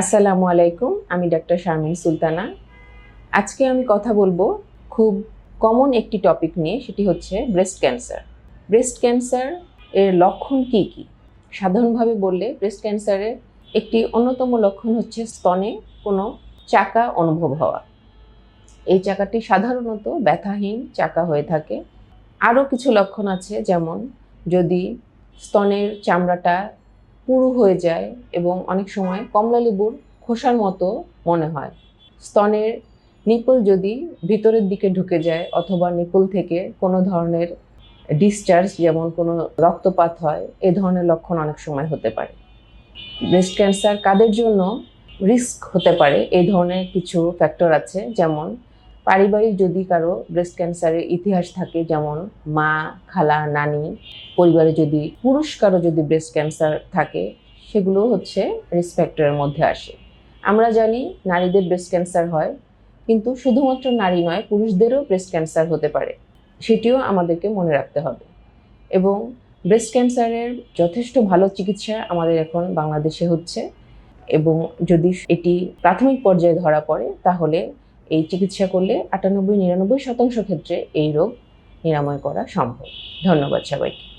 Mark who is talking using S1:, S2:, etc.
S1: আসসালামু আলাইকুম, আমি ডাক্তার শারমিন সুলতানা। আজকে আমি কথা বলব খুব কমন একটি টপিক নিয়ে, সেটি হচ্ছে ব্রেস্ট ক্যান্সার ব্রেস্ট ক্যান্সার এর লক্ষণ কি কি? সাধারণভাবে বললে ব্রেস্ট ক্যান্সারের একটি অন্যতম লক্ষণ হচ্ছে স্তনে কোনো চাকা অনুভব হওয়া। এই চাকাটি সাধারণত ব্যথাহীন চাকা হয়ে থাকে। আরও কিছু লক্ষণ আছে, যেমন যদি স্তনের চামড়াটা পুরু হয়ে যায় এবং অনেক সময় কমলা লেবুর খোসার মতো মনে হয়। স্তনের নিপল যদি ভিতরের দিকে ঢুকে যায় অথবা নিপল থেকে কোনো ধরনের ডিসচার্জ যেমন কোনো রক্তপাত হয়, এ ধরনের লক্ষণ অনেক সময় হতে পারে। ব্রেস্ট ক্যান্সার কাদের জন্য রিস্ক হতে পারে? এই ধরনের কিছু ফ্যাক্টর আছে যেমন পারিবারিক যদি কারও ব্রেস্ট ক্যান্সারের ইতিহাস থাকে, যেমন মা, খালা, নানি, পরিবারে যদি পুরুষ কারও যদি ব্রেস্ট ক্যান্সার থাকে, সেগুলো হচ্ছে রিস্ক মধ্যে আসে। আমরা জানি নারীদের ব্রেস্ট ক্যান্সার হয়, কিন্তু শুধুমাত্র নারী নয়, পুরুষদেরও ব্রেস্ট ক্যান্সার হতে পারে। সেটিও আমাদেরকে মনে রাখতে হবে। এবং ব্রেস্ট ক্যান্সারের যথেষ্ট ভালো চিকিৎসা আমাদের এখন বাংলাদেশে হচ্ছে। এবং যদি এটি প্রাথমিক পর্যায়ে ধরা পড়ে, তাহলে এই চিকিৎসা করলে আটানব্বই নিরানব্বই শতাংশ ক্ষেত্রে এই রোগ নিরাময় করা সম্ভব। ধন্যবাদ সবাইকে।